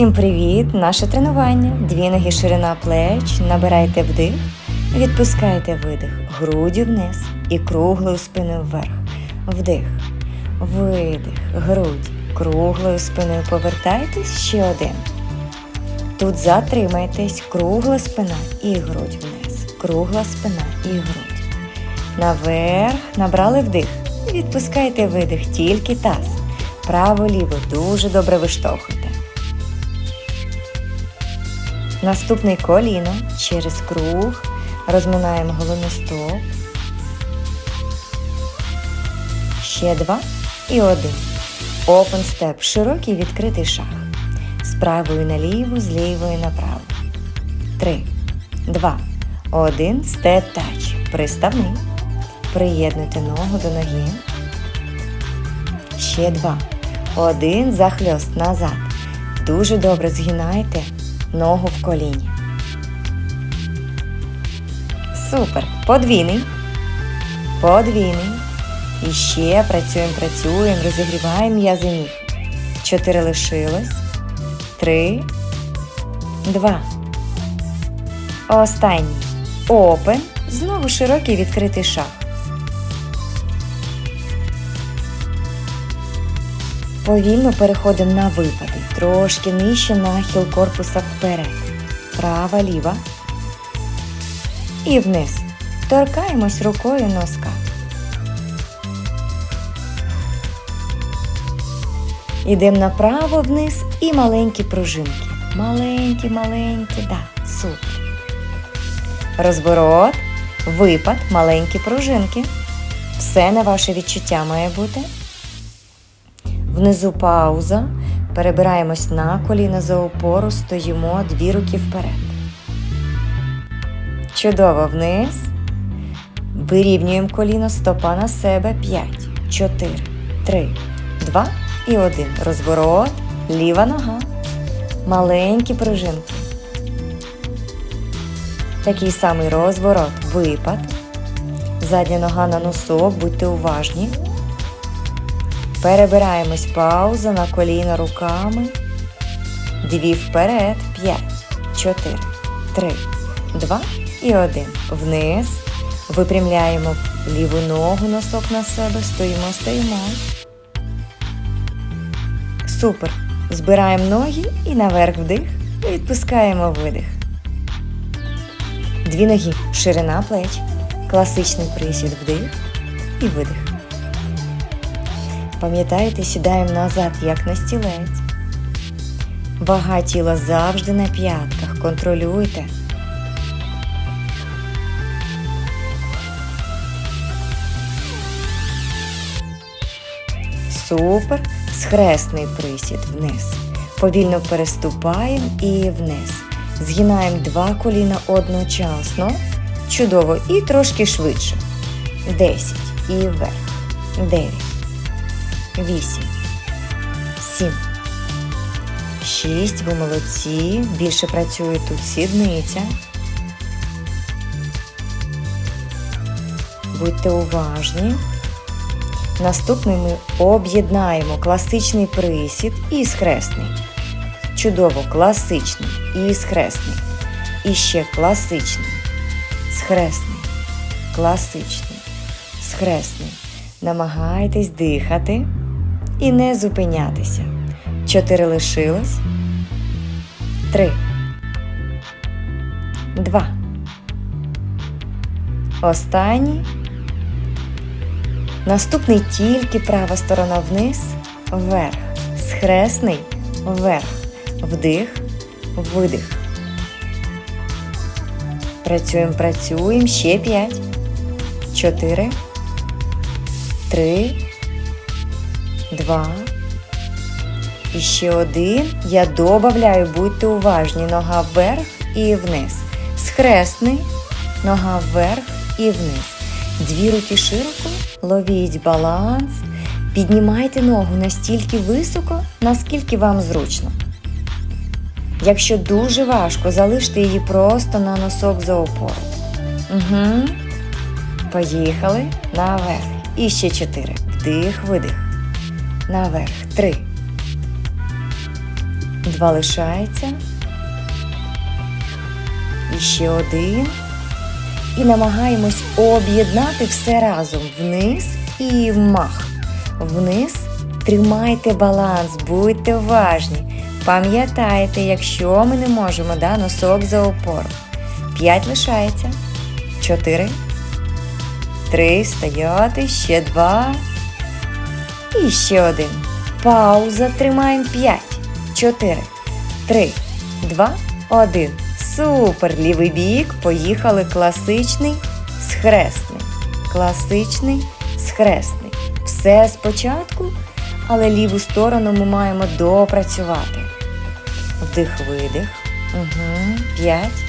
Всім привіт! Наше тренування. Дві ноги ширина плеч. Набирайте вдих, відпускайте видих, груддю вниз і круглою спиною вверх. Вдих, видих, грудь, круглою спиною повертайтесь ще один. Тут затримайтесь, кругла спина і грудь вниз. Кругла спина і грудь. Наверх набрали вдих. Відпускайте видих, тільки таз. Право-ліво дуже добре виштовхуйте. Наступний коліно через круг. Розминаємо голеностоп. Ще два і один. Open степ. Широкий відкритий шаг. З правої наліву, з лівої направо. Три, два, один. Степ тач. Приставний. Приєднуйте ногу до ноги. Ще два. Один захльост назад. Дуже добре згинайте ногу в коліні. Супер. Подвійний. Подвійний. І ще працюємо, працюємо, розігріваємо м'язи. Чотири лишилось. Три. Два. Останній. Опен. Знову широкий відкритий шаг. Повільно переходимо на випади. Трошки нижче нахил корпуса вперед. Права, ліва. І вниз. Торкаємось рукою носка. Ідемо направо вниз і маленькі пружинки. Маленькі, маленькі, да, супер. Розворот, випад, маленькі пружинки. Все на ваше відчуття має бути. Внизу пауза. Перебираємось на коліна за опору, стоїмо дві руки вперед. Чудово вниз. Вирівнюємо коліно, стопа на себе. 5, 4, 3, 2 і 1. Розворот, ліва нога. Маленькі пружинки. Такий самий розворот, випад. Задня нога на носок, будьте уважні. Перебираємось пауза на коліна руками. Дві вперед. П'ять, чотири, три, два і один. Вниз. Випрямляємо ліву ногу носок на себе. Стоїмо, стоїмо. Супер. Збираємо ноги і наверх вдих. Відпускаємо видих. Дві ноги. Ширина плеч. Класичний присід вдих і видих. Пам'ятаєте, сідаємо назад, як на стілець. Вага тіла завжди на п'ятках. Контролюйте. Супер. Схресний присід вниз. Повільно переступаємо і вниз. Згинаємо два коліна одночасно. Чудово. І трошки швидше. Десять. І вверх. Дев'ять. Вісім. Сім. Шість. Ви молодці. Більше працює тут сідниця. Будьте уважні. Наступний ми об'єднаємо класичний присід і схресний. Чудово, класичний і схресний. І ще класичний, схресний, класичний, схресний. Намагайтесь дихати і не зупинятися. Чотири лишилось. Три. Два. Останній. Наступний тільки права сторона вниз, вверх. Схресний, вверх. Вдих, видих. Працюємо, працюємо. Ще п'ять. Чотири. Три. Два. І ще один. Я добавляю, будьте уважні. Нога вверх і вниз. Схресний. Нога вверх і вниз. Дві руки широко. Ловіть баланс. Піднімайте ногу настільки високо, наскільки вам зручно. Якщо дуже важко, залиште її просто на носок за опору. Угу. Поїхали наверх. І ще чотири. Вдих, видих. Наверх. Три. Два лишається. І ще один. І намагаємось об'єднати все разом вниз і вмах. Вниз тримайте баланс, будьте уважні. Пам'ятайте, якщо ми не можемо, да, носок за опору. П'ять лишається. Чотири. Три. Стояти. Ще два. І ще один. Пауза. Тримаємо п'ять. Чотири. Три. Два. Один. Супер! Лівий бік. Поїхали. Класичний схресний. Класичний схресний. Все спочатку, але ліву сторону ми маємо допрацювати. Вдих, видих. Угу. П'ять.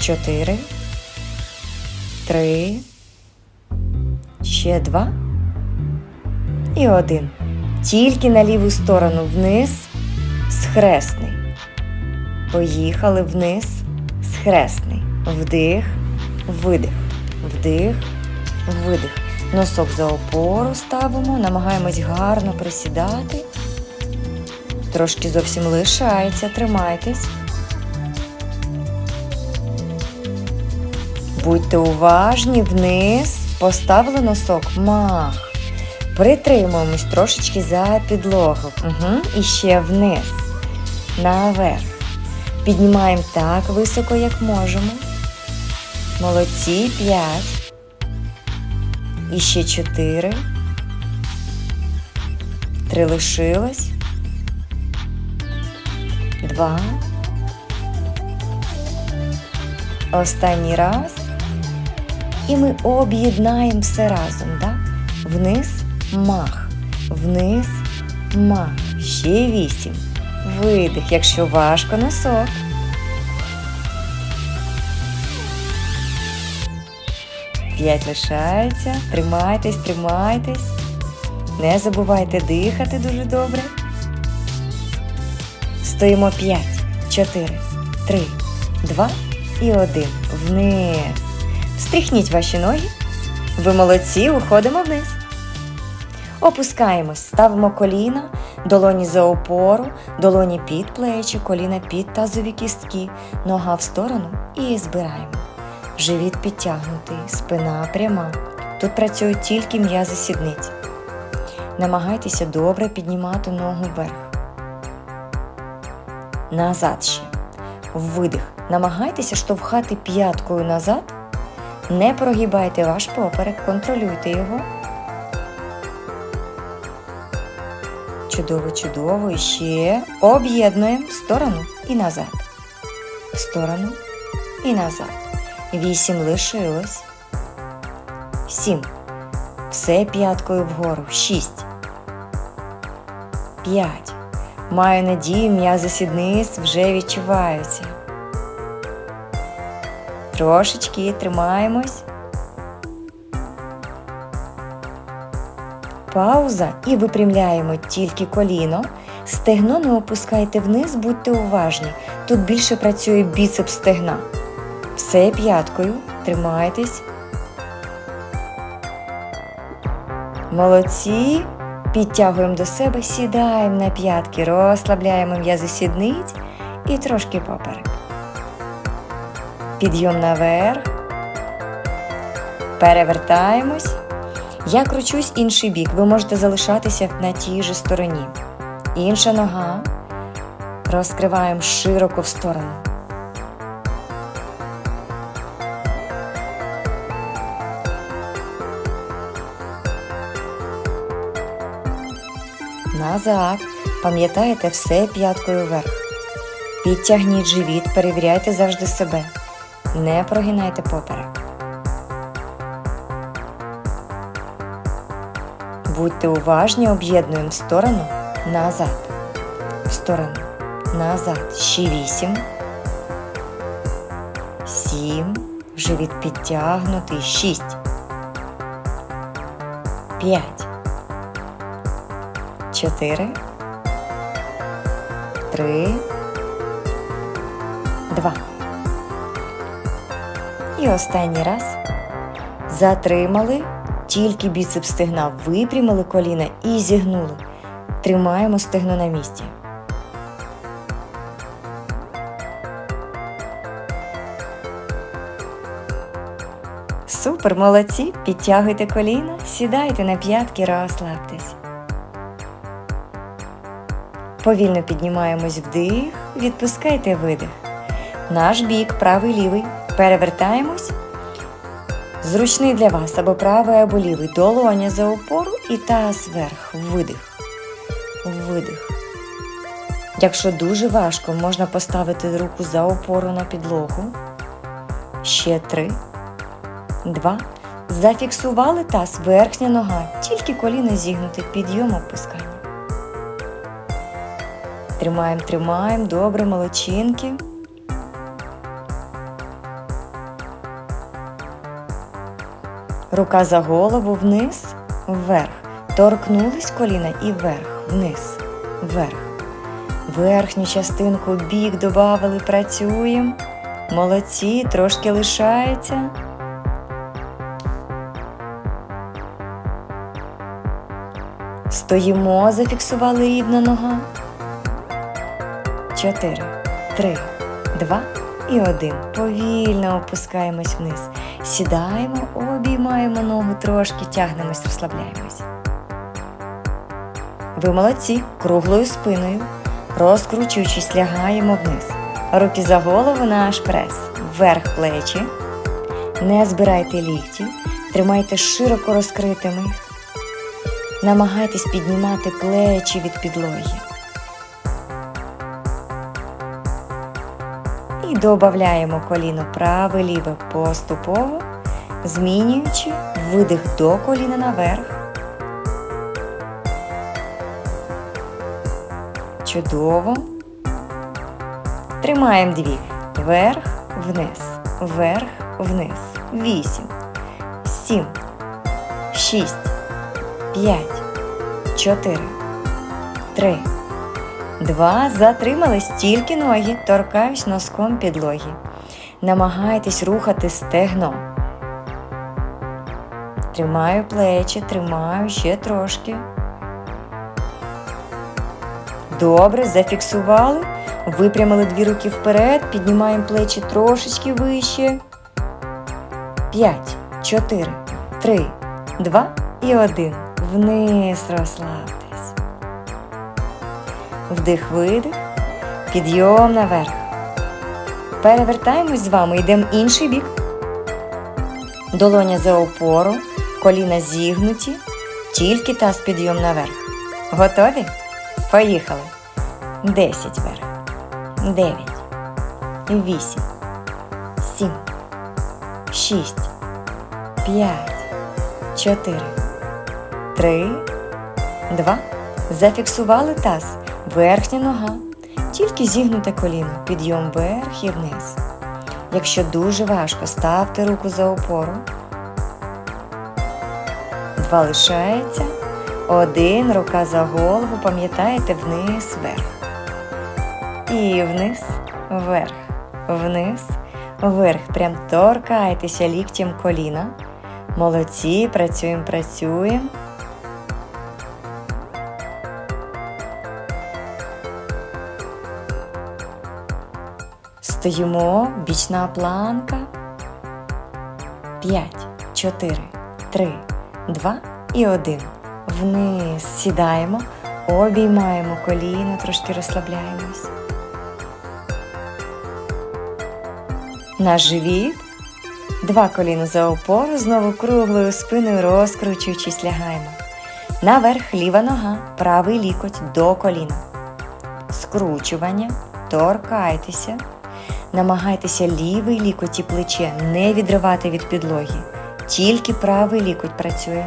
Чотири. Три. Ще два. І один. Тільки на ліву сторону вниз. Схресний. Поїхали вниз. Схресний. Вдих, видих. Вдих, видих. Носок за опору ставимо, намагаємось гарно присідати. Трошки зовсім лишається, тримайтесь. Будьте уважні, вниз, поставили носок, мах. Притримуємось трошечки за підлогу. Угу. І ще вниз. Наверх. Піднімаємо так високо, як можемо. Молодці. П'ять. І ще чотири. Три лишилось. Два. Останній раз. І ми об'єднаємо все разом. Да? Вниз мах. Вниз мах. Ще вісім. Видих, якщо важко носок. П'ять лишається. Тримайтесь, тримайтесь. Не забувайте дихати дуже добре. Стоїмо 5, 4, 3, 2 і 1. Вниз. Встряхніть ваші ноги. Ви молодці, уходимо вниз. Опускаємось, ставимо коліна, долоні за опору, долоні під плечі, коліна під тазові кістки, нога в сторону і збираємо. Живіт підтягнутий, спина пряма. Тут працюють тільки м'язи сідниць. Намагайтеся добре піднімати ногу вверх. Назад ще. Видих. Намагайтеся штовхати п'яткою назад. Не прогибайте ваш поперек, контролюйте його. Чудово, чудово. І ще об'єднуємо в сторону і назад. В сторону і назад. Вісім лишилось. Сім. Все п'яткою вгору. Шість. П'ять. Маю надію, м'язи сідниць вже відчуваються. Трошечки тримаємось. Пауза і випрямляємо тільки коліно. Стегно не опускайте вниз, будьте уважні. Тут більше працює біцепс стегна. Все п'яткою. Тримайтесь. Молодці. Підтягуємо до себе, сідаємо на п'ятки, розслабляємо м'язи сідниць і трошки поперек. Підйом наверх. Перевертаємось. Я кручусь інший бік. Ви можете залишатися на тій же стороні. Інша нога. Розкриваємо широко в сторону. Назад. Пам'ятаєте все п'яткою вверх. Підтягніть живіт, перевіряйте завжди себе. Не прогинайте поперек. Будьте уважні, об'єднуємо сторону назад. Сторону назад. Ще вісім. Сім. Живіт підтягнутий. Шість. П'ять. Чотири. Три. Два. І останній раз. Затримали. Тільки біцеп стегна випрямили коліна і зігнули. Тримаємо стегно на місці. Супер, молодці! Підтягуйте коліна, сідайте на п'ятки, розслабтесь. Повільно піднімаємось вдих, відпускайте видих. Наш бік, правий лівий. Перевертаємось. Зручний для вас або правий, або лівий. Долоня за опору і таз вверх. Видих. Видих. Якщо дуже важко, можна поставити руку за опору на підлогу. Ще три. Два. Зафіксували таз, верхня нога. Тільки коліно зігнути. Підйом опускання. Тримаємо, тримаємо. Добре, молодчинки. Рука за голову вниз, вверх. Торкнулись коліна і вверх, вниз, вверх. Верхню частинку бік добавили, працюємо. Молодці, трошки лишається. Стоїмо, зафіксували рівна нога. Чотири, три, два і один. Повільно опускаємось вниз. Сідаємо, обіймаємо ногу трошки, тягнемось, розслабляємось. Ви молодці, круглою спиною, розкручуючись, лягаємо вниз. Руки за голову, наш прес. Вверх плечі. Не збирайте лікті, тримайте широко розкритими. Намагайтесь піднімати плечі від підлоги. І додаємо коліно праве ліве поступово, змінюючи видих до коліна наверх. Чудово. Тримаємо дві. Вверх, вниз, вверх, вниз. Вісім, сім, шість, п'ять, чотири, три. Два. Затримались тільки ноги. Торкаюсь носком підлоги. Намагайтесь рухати стегно. Тримаю плечі, тримаю ще трошки. Добре, зафіксували. Випрямили дві руки вперед, піднімаємо плечі трошечки вище. П'ять, чотири, три, два і один. Вниз розслабтесь. Вдих, видих, підйом наверх. Перевертаємось з вами, йдемо інший бік. Долоня за опору, коліна зігнуті, тільки таз підйом наверх. Готові? Поїхали. Десять вверх. Дев'ять. Вісім. Сім. Шість. П'ять. Чотири. Три. Два. Зафіксували таз. Верхня нога. Тільки зігнуте коліно. Підйом вверх і вниз. Якщо дуже важко, ставте руку за опору. Два лишається. Один, рука за голову, пам'ятаєте, вниз, вверх. І вниз, вверх, вниз, вверх. Прям торкайтеся ліктем коліна. Молодці, працюємо, працюємо. Стоїмо, бічна планка. П'ять, чотири, три, два і один. Вниз сідаємо, обіймаємо коліна, трошки розслабляємось. На живіт. Два коліна за опору, знову круглою спиною розкручуючись, лягаємо. Наверх ліва нога, правий лікоть до коліна. Скручування, торкайтеся. Намагайтеся лівий лікоть і плече не відривати від підлоги. Тільки правий лікоть працює.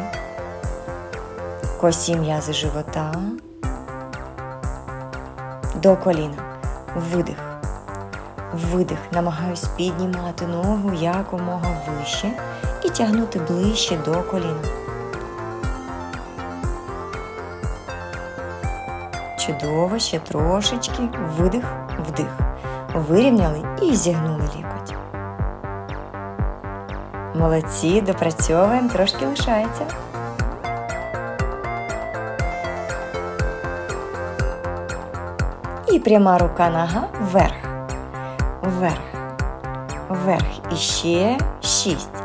Косі м'язи живота. До коліна. Видих. Видих. Намагаюсь піднімати ногу якомога вище і тягнути ближче до коліна. Чудово, ще трошечки. Видих, вдих. Вирівняли і зігнули лікоть. Молодці, допрацьовуємо, трошки лишається. І пряма рука нога вверх. Вверх. Вверх. І ще шість.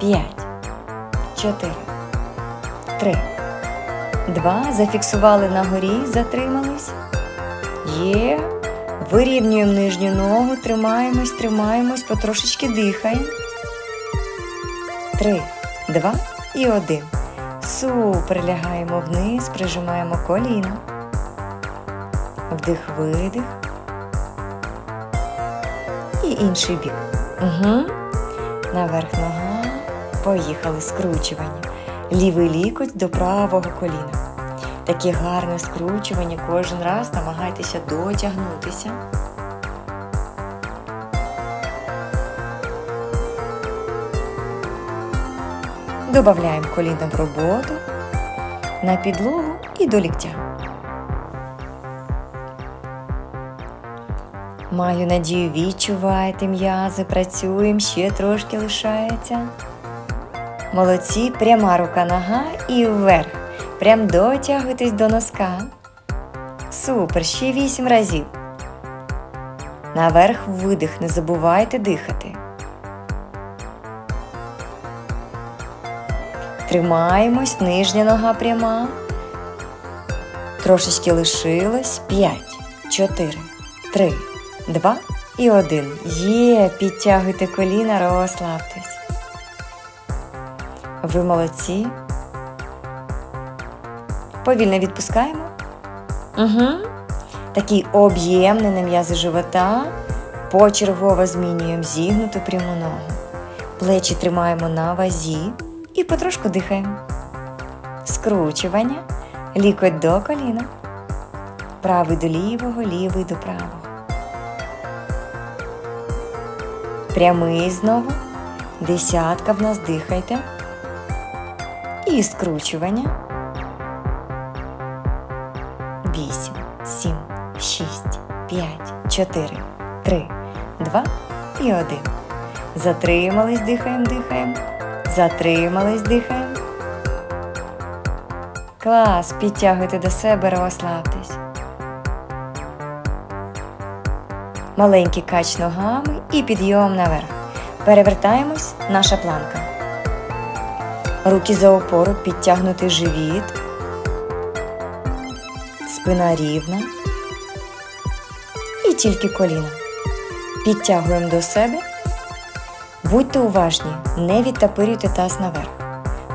П'ять. Чотири. Три. Два. Зафіксували на горі, затримались. Є. Вирівнюємо нижню ногу, тримаємось, тримаємось, потрошечки дихаємо. Три, два і один. Супер. Лягаємо вниз, прижимаємо коліна. Вдих, видих. І інший бік. Угу. Наверх нога. Поїхали скручування. Лівий лікоть до правого коліна. Таке гарне скручування. Кожен раз намагайтеся дотягнутися. Добавляємо в роботу на підлогу і до ліктя. Маю надію, відчуваєте м'язи, працюємо, ще трошки лишається. Молодці, пряма рука нога і вверх. Прям дотягуйтесь до носка. Супер, ще вісім разів. Наверх видих, не забувайте дихати. Тримаємось, нижня нога пряма. Трошечки лишилось. П'ять, чотири, три, два і один. Є, підтягуйте коліна, розслабтесь. Ви молодці. Повільно відпускаємо. Угу. Такий об'ємний на м'язи живота. Почергово змінюємо зігнуту пряму ногу. Плечі тримаємо на вазі і потрошку дихаємо. Скручування, лікоть до коліна. Правий до лівого, лівий до правого. Прямий знову. Десятка в нас дихайте. І скручування. Вісім, сім, шість, п'ять, чотири, три, два і один. Затримались, дихаємо, дихаємо. Затримались, дихаємо. Клас, підтягуйте до себе, розслабтесь. Маленький кач ногами і підйом наверх. Перевертаємось, наша планка. Руки за опору, підтягнутий живіт. Спина рівна. І тільки коліна. Підтягуємо до себе. Будьте уважні, не відтапирюйте таз наверх.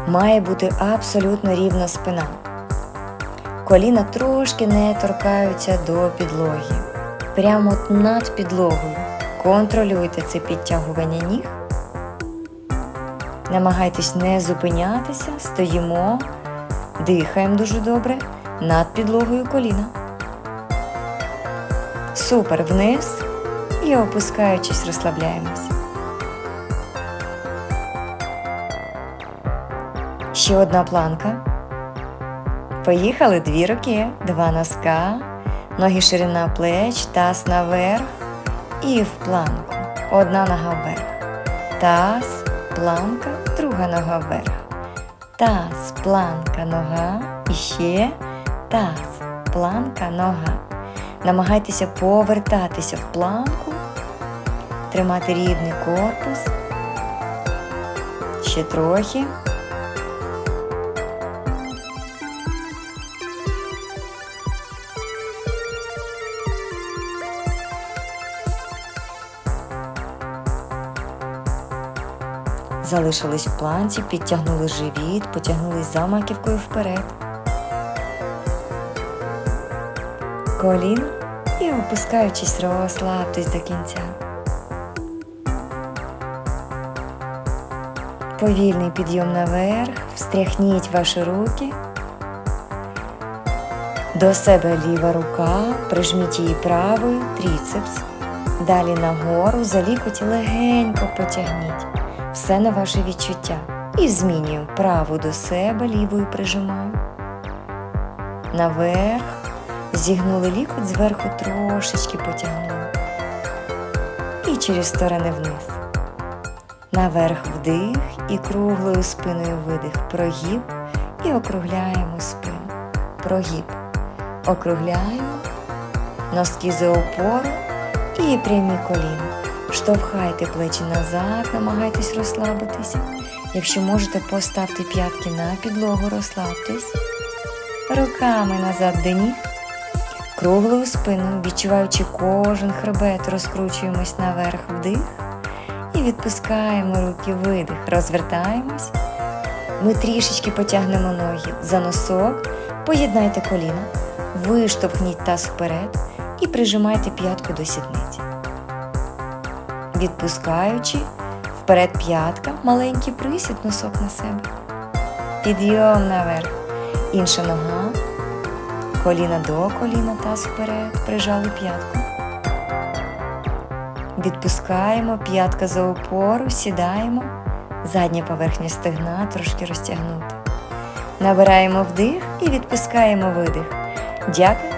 Має бути абсолютно рівна спина. Коліна трошки не торкаються до підлоги. Прямо над підлогою. Контролюйте це підтягування ніг. Намагайтесь не зупинятися, стоїмо, дихаємо дуже добре над підлогою коліна. Супер вниз і опускаючись, розслабляємось. Ще одна планка. Поїхали дві руки, два носка, ноги ширина плеч, таз наверх і в планку. Одна нога вверх. Таз, планка, друга нога вверх. Таз, планка, нога. І ще таз, планка, нога. Намагайтеся повертатися в планку, тримати рівний корпус. Ще трохи. Залишились в планці, підтягнули живіт, потягнулись за маківкою вперед. Коліна і опускаючись, розслабтесь до кінця. Повільний підйом наверх, встряхніть ваші руки. До себе ліва рука, прижміть її правою, тріцепс. Далі нагору, за лікоть легенько потягніть. Все на ваше відчуття. І змінюємо праву до себе, лівою прижимаю. Наверх. Зігнули лікоть зверху трошечки потягнули. І через сторони вниз. Наверх вдих і круглою спиною видих. Прогиб і округляємо спину. Прогиб. Округляємо. Носки за опору і прямі коліна. Штовхайте плечі назад, намагайтесь розслабитися. Якщо можете, поставте п'ятки на підлогу, розслабтесь. Руками назад до ніг. Круглою спину, відчуваючи кожен хребет, розкручуємось наверх вдих. І відпускаємо руки видих. Розвертаємось. Ми трішечки потягнемо ноги за носок, поєднайте коліна, виштовхніть таз вперед і прижимайте п'ятку до сідниці. Відпускаючи, вперед п'ятка, маленький присід, носок на себе. Підйом наверх. Інша нога. Коліна до коліна, таз вперед, прижали п'ятку. Відпускаємо, п'ятка за опору, сідаємо. Задня поверхня стегна трошки розтягнута. Набираємо вдих і відпускаємо видих. Дякую